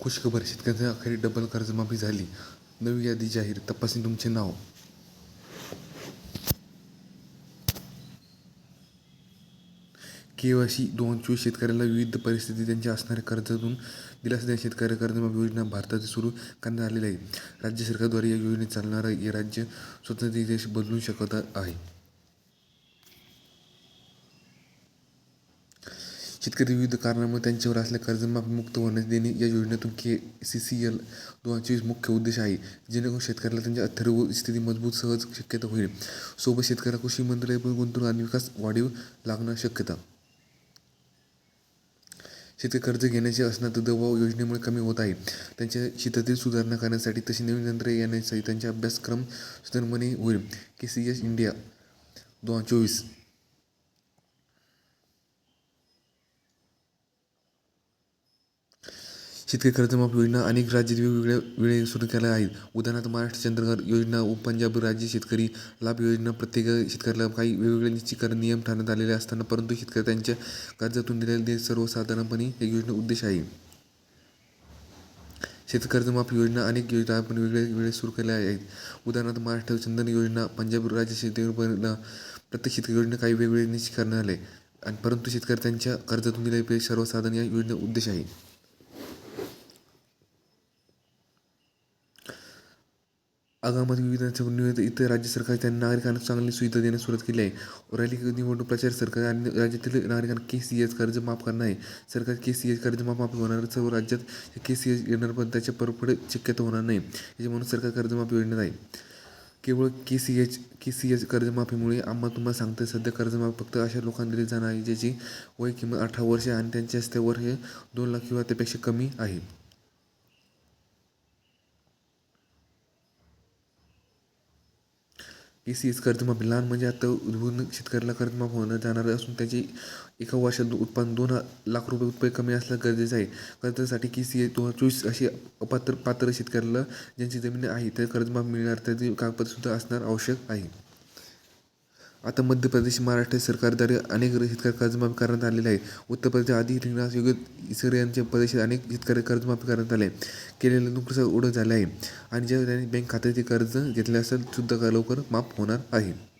खुशखबर. शेतकऱ्यांच्या अखेरी डबल कर्जमाफी झाली. नवी यादी जाहीर. तपासणी तुमचे नाव. केवायसी दोन चोवीस शेतकऱ्याला विविध परिस्थिती त्यांच्या असणाऱ्या कर्जातून दिलासा देण्या शेतकरी कर्जमाफी योजना भारतात सुरू करण्यात आलेली आहे. राज्य सरकारद्वारे या योजनेत चालणारा हे राज्य स्वतंत्र देश बदलू शकत आहे. शेतकरी विविध कारणामुळे त्यांच्यावर असल्या कर्जमाफी मुक्त होण्यास देणे या योजनेतून के सी सी एल दोन चोवीस मुख्य उद्देश आहे. जेणेकरून शेतकऱ्याला त्यांच्या अथर्व स्थिती मजबूत सहज शक्यता होईल. सोबत शेतकऱ्याला कृषी मंत्रालय गुंतवणूक आणि विकास वाढीव लागणार शक्यता. शेतकरी कर्ज घेण्याचे असणार दबाव योजनेमुळे कमी होत आहे. त्यांच्या शेतातील सुधारणा करण्यासाठी तशी नवीन यंत्रे येण्यासाठी त्यांचा अभ्यासक्रम सुधारणे होईल. के सी एस इंडिया दोन हजार चोवीस शेतकरी कर्जमाफी योजना अनेक राज्यात वेगवेगळ्या वेळे सुरू केल्या आहेत. उदाहरणार्थ महाराष्ट्र चंद्रघर योजना व पंजाब राज्य शेतकरी लाभ योजना प्रत्येक शेतकऱ्याला काही वेगवेगळे निश्चितकरण नियम ठरण्यात आलेले असताना परंतु शेतकरी त्यांच्या कर्जातून दिलेले सर्वसाधारणपणे एक योजना उद्देश आहे. शेतकरी कर्जमाफी योजना अनेक योजना आपण वेगवेगळ्या वेळेस सुरू केल्या आहेत. उदाहरणार्थ महाराष्ट्र चंदन योजना पंजाब राज्य शेतकरी प्रत्येक शेतकरी योजना काही वेगवेगळे निश्चित करण्यात आले. आणि परंतु शेतकरी त्यांच्या कर्जातून दिलेले सर्वसाधारण या योजना उद्देश आहे. आगामध्ये विविध निवेदन इतर राज्य सरकार त्यांना नागरिकांना चांगली सुविधा देण्यास सुरुवात केली आहे. रॅली निवडणूक प्रचार सरकार आणि राज्यातील नागरिकांना के सी एस कर्ज माफ करणार आहे. सरकार के सी एस कर्ज माफ माफी होणार सर्व राज्यात के सी एस येणार पण त्याच्या परफड शक्यता होणार नाही. याच्या म्हणून सरकार कर्जमाफी योजनेत आहे. केवळ K C H K C H कर्जमाफीमुळे आम्हा तुम्हाला सांगतं सध्या कर्जमाफी फक्त अशा लोकांना दिली जाणार आहे ज्याची वय किंमत अठरा वर्षे आणि त्यांच्या हस्त्यावर हे दोन लाख किंवा त्यापेक्षा कमी आहे. के सी एस कर्जमाफी लहान म्हणजे आता उद्भवून शेतकऱ्याला कर्जमाफ होणं जाणार असून त्याची एका वर्षात उत्पन्न दोन लाख रुपये रुपये कमी असणं गरजेचं आहे. कर्जासाठी की सी ए दोन हजार चोवीस अशी अपात्र पात्र शेतकऱ्याला ज्यांची जमीन आहे त्या कर्जमाफ मिळणार त्याची कागदपत्रसुद्धा असणार आवश्यक आहे. आता मध्य प्रदेश महाराष्ट्र सरकारद्वारे अनेक शेतकरी कर्जमाफी करण्यात आलेले आहे. उत्तर प्रदेश आधी रिंगणास योग्य इतर यांच्या प्रदेशात अनेक शेतकरी कर्जमाफी करण्यात आले. केलेलं नुकसान ओढ झालं आहे. आणि ज्या त्यांनी बँक खात्याचे कर्ज घेतले असेल सुद्धा लवकर माफ होणार आहे.